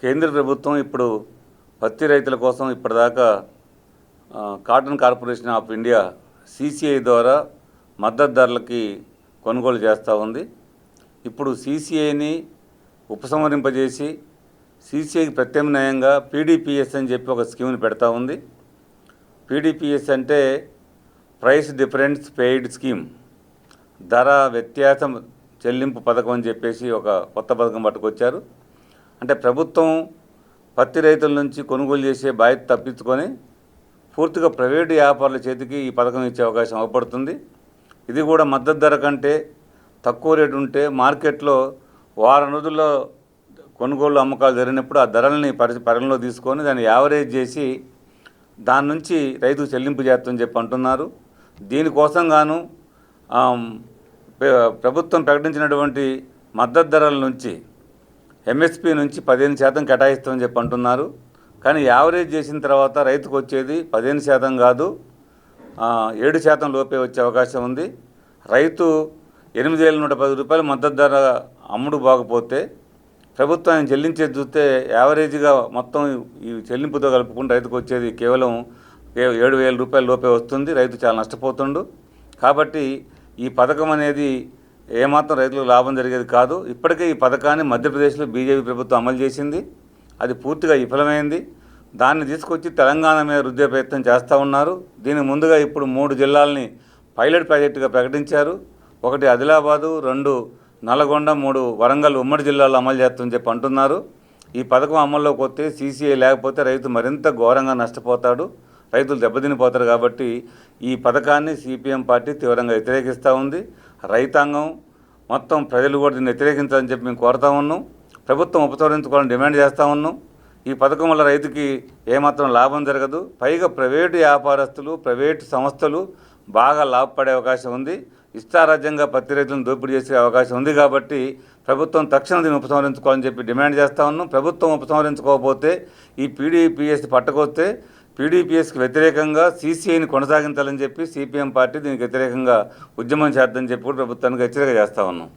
కేంద్ర ప్రభుత్వం ఇప్పుడు పత్తి రైతుల కోసం ఇప్పటిదాకా cotton corporation of India CCI ద్వారా మద్దతు ధరలకి కొనుగోలు చేస్తూ ఉంది. ఇప్పుడు సిసిఐని ఉపసంహరింపజేసి సిసిఐకి ప్రత్యామ్నాయంగా పీడీపీఎస్ అని చెప్పి ఒక స్కీమ్ని పెడతా ఉంది. పీడీపీఎస్ అంటే ప్రైస్ డిఫరెన్స్ పెయిడ్ స్కీమ్. ధర వ్యత్యాసం చెల్లింపు పథకం అని చెప్పేసి ఒక కొత్త పథకం పట్టుకొచ్చారు. అంటే ప్రభుత్వం పత్తి రైతుల నుంచి కొనుగోలు చేసే బాధ్యత తప్పించుకొని పూర్తిగా ప్రైవేటు వ్యాపారుల చేతికి ఈ పథకం ఇచ్చే అవకాశం అవపడుతుంది. ఇది కూడా మద్దతు ధర కంటే తక్కువ రేటు ఉంటే మార్కెట్లో వారం రోజుల్లో కొనుగోలు అమ్మకాలు జరిగినప్పుడు ఆ ధరల్ని పరి పరిగణలో తీసుకొని దాన్ని యావరేజ్ చేసి దాని నుంచి రైతుకు చెల్లింపు చేస్తామని చెప్పి అంటున్నారు. దీనికోసం గాను ప్రభుత్వం ప్రకటించినటువంటి మద్దతు ధరల నుంచి ఎంఎస్పి నుంచి పదిహేను శాతం కేటాయిస్తామని చెప్పి అంటున్నారు. కానీ యావరేజ్ చేసిన తర్వాత రైతుకు వచ్చేది పదిహేను శాతం కాదు. ఏడు శాతం లోపే వచ్చే అవకాశం ఉంది. రైతు ఎనిమిది వేల నూట పది రూపాయలు మద్దతు ధర అమ్ముడు బాగపోతే ప్రభుత్వం ఆయన చెల్లించేది చూస్తే యావరేజ్గా మొత్తం ఈ చెల్లింపుతో కలుపుకుంటే రైతుకు వచ్చేది కేవలం ఏ- ఏడు వేల రూపాయల లోపే వస్తుంది. రైతు చాలా నష్టపోతుండు. కాబట్టి ఈ పథకం అనేది ఏమాత్రం రైతులకు లాభం జరిగేది కాదు. ఇప్పటికే ఈ పథకాన్ని మధ్యప్రదేశ్లో బీజేపీ ప్రభుత్వం అమలు చేసింది. అది పూర్తిగా విఫలమైంది. దాన్ని తీసుకొచ్చి తెలంగాణ మీద రుద్దే ప్రయత్నం చేస్తూ ఉన్నారు. దీనికి ముందుగా ఇప్పుడు మూడు జిల్లాలని పైలట్ ప్రాజెక్టుగా ప్రకటించారు. ఒకటి ఆదిలాబాదు రెండు నల్గొండ మూడు వరంగల్ ఉమ్మడి జిల్లాలో అమలు చేస్తామని చెప్పి అంటున్నారు. ఈ పథకం అమల్లోకి వస్తే సీసీఐ లేకపోతే రైతు మరింత ఘోరంగా నష్టపోతాడు. రైతులు దెబ్బతినిపోతారు కాబట్టి ఈ పథకాన్ని సిపిఎం పార్టీ తీవ్రంగా వ్యతిరేకిస్తూ ఉంది. రైతాంగం మొత్తం ప్రజలు కూడా దీన్ని వ్యతిరేకించాలని చెప్పి మేము కోరుతా ఉన్నాం. ప్రభుత్వం ఉపసంహరించుకోవాలని డిమాండ్ చేస్తూ ఉన్నాం. ఈ పథకం వల్ల రైతుకి ఏమాత్రం లాభం జరగదు. పైగా ప్రైవేటు వ్యాపారస్తులు ప్రైవేటు సంస్థలు బాగా లాభపడే అవకాశం ఉంది. ఇష్టారాజ్యంగా పత్తి రైతులను దోపిడీ చేసే అవకాశం ఉంది కాబట్టి ప్రభుత్వం తక్షణం దీన్ని ఉపసంహరించుకోవాలని చెప్పి డిమాండ్ చేస్తా ఉన్నాం. ప్రభుత్వం ఉపసంహరించుకోకపోతే ఈ పీడీపీఎస్ పట్టకొస్తే పీడీపీఎస్కి వ్యతిరేకంగా సీసీఐని కొనసాగించాలని చెప్పి సిపిఎం పార్టీ దీనికి వ్యతిరేకంగా ఉద్యమం చేద్దని చెప్పి కూడా ప్రభుత్వానికి హెచ్చరిక చేస్తా ఉన్నాం.